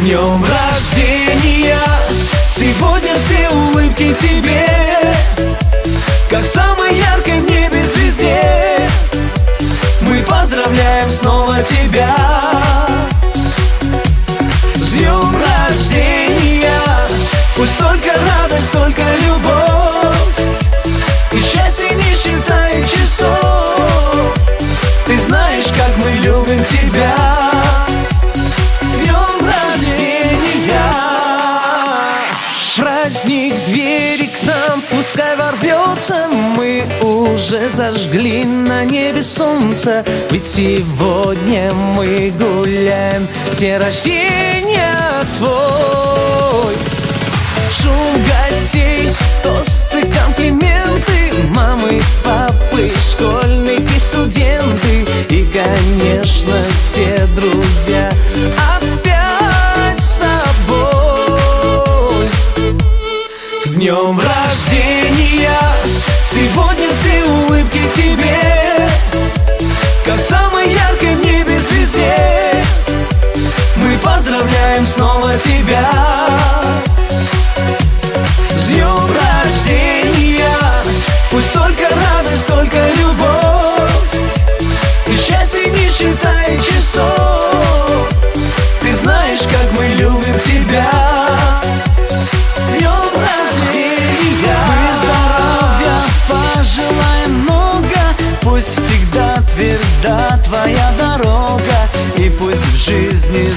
днем рождения. Сегодня все улыбки тебе Как самой яркой в небе звезде. Мы поздравляем снова тебя. С днем рождения! Пусть только радость, только любовь пускай ворвется Мы уже зажгли на небе солнце. Ведь сегодня мы гуляем День рождения твой. Шум гостей, тосты, комплименты Мамы, папы, школьники, студенты. И, конечно, все друзья снова тебя. С днем рождения. Пусть только радость, только любовь. И счастье не считает часов. Ты знаешь, как мы любим тебя. С днем рождения. Мы здоровья пожелаем много. Пусть всегда тверда твоя дорога. И пусть в жизни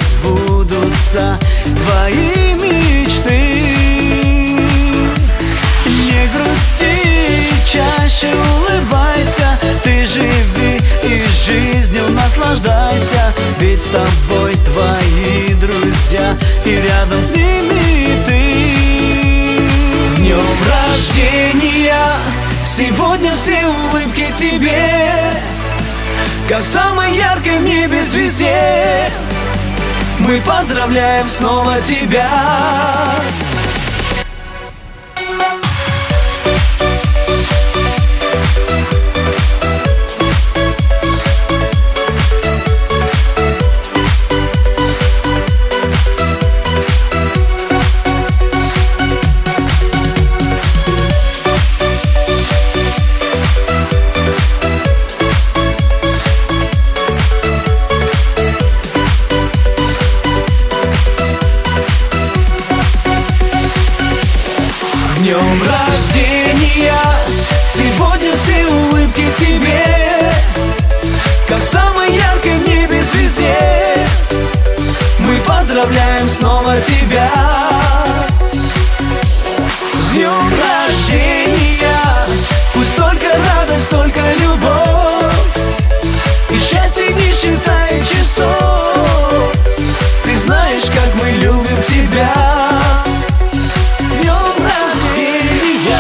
сбудутся твои мечты. Не грусти, чаще улыбайся. Ты живи и жизнью наслаждайся. Ведь с тобой твои друзья И рядом с ними ты. С днем рождения! Сегодня все улыбки тебе. Как самой яркой в небе звезде Мы поздравляем снова тебя. С снова тебя. С днем рождения. Пусть только радость, только любовь. И счастье не считает часов. Ты знаешь, как мы любим тебя. С днем рождения!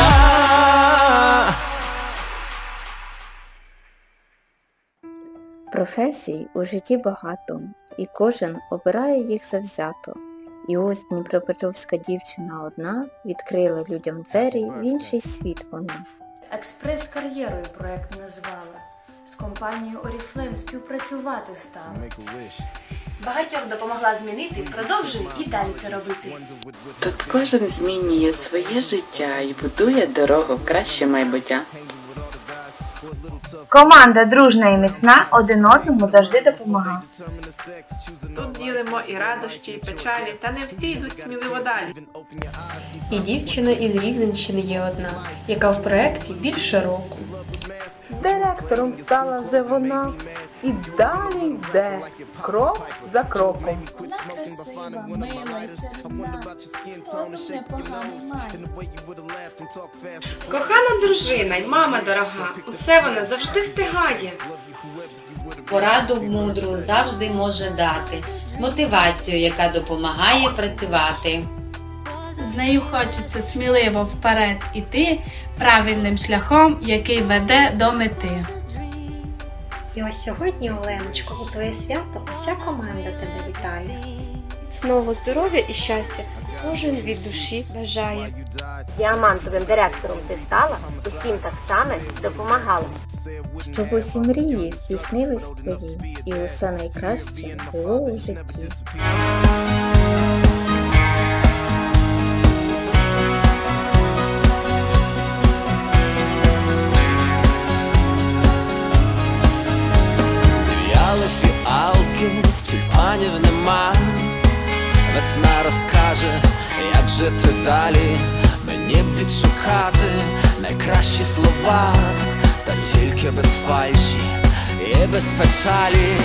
Професій у житті багато, і кожен обирає їх завзято. І ось Дніпропетровська дівчина одна відкрила людям двері в інший світ вона. Експрес-кар'єрою проект назвала. З компанією Oriflame співпрацювати стала. Багатьох допомогла змінити, продовжує і далі це робити. Тут кожен змінює своє життя і будує дорогу в краще майбуття. Команда дружна і міцна, один одному завжди допомагає. Тут ділимо і радощі, і печалі, та не всі йдуть сміливо далі. І дівчина із Рівненщини є одна, яка в проєкті більше року. Директором стала вже вона і далі йде крок за кроком. Вона красива, мила і чарівна, розум непоганий має. Кохана дружина й мама дорога, усе вона завжди встигає. Пораду мудру завжди може дати, мотивацію, яка допомагає працювати. З нею хочеться сміливо вперед іти правильним шляхом, який веде до мети. І ось сьогодні, Оленочко, у твоє свято уся команда тебе вітає. Знову здоров'я і щастя кожен від душі бажає. Діамантовим директором ти стала, усім так само допомагала. Щоб усі мрії здійснились твої, і усе найкраще було у житті. Розкаже, як жити далі, мені б відшукати найкращі слова, та тільки без фальші і без печалі.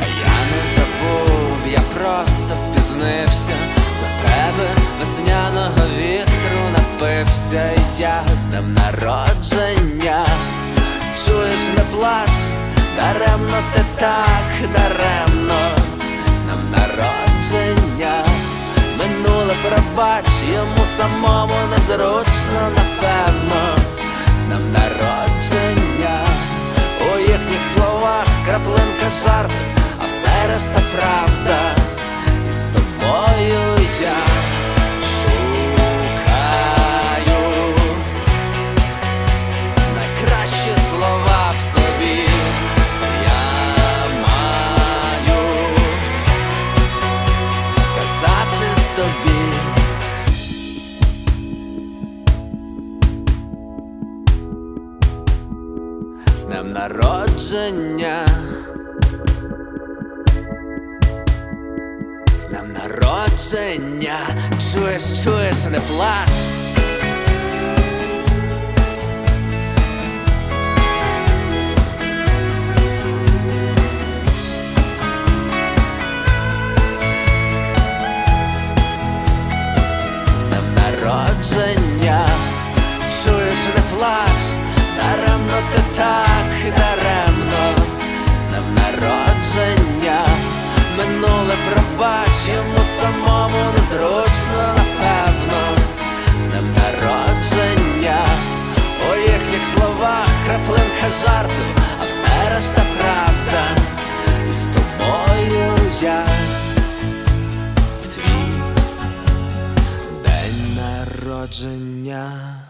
А я не забув, я просто спізнився. За тебе весняного вітру напився, я з днем народження. Чуєш, не плач, даремно ти так, даремно, Пробач, йому самому незручно, напевно, з нам народження. У їхніх словах краплинка жарту, народження. З народження. Чуєш, чуєш, не плач. Краплинка жарту, а все решта правда, і з тобою я в твій день народження.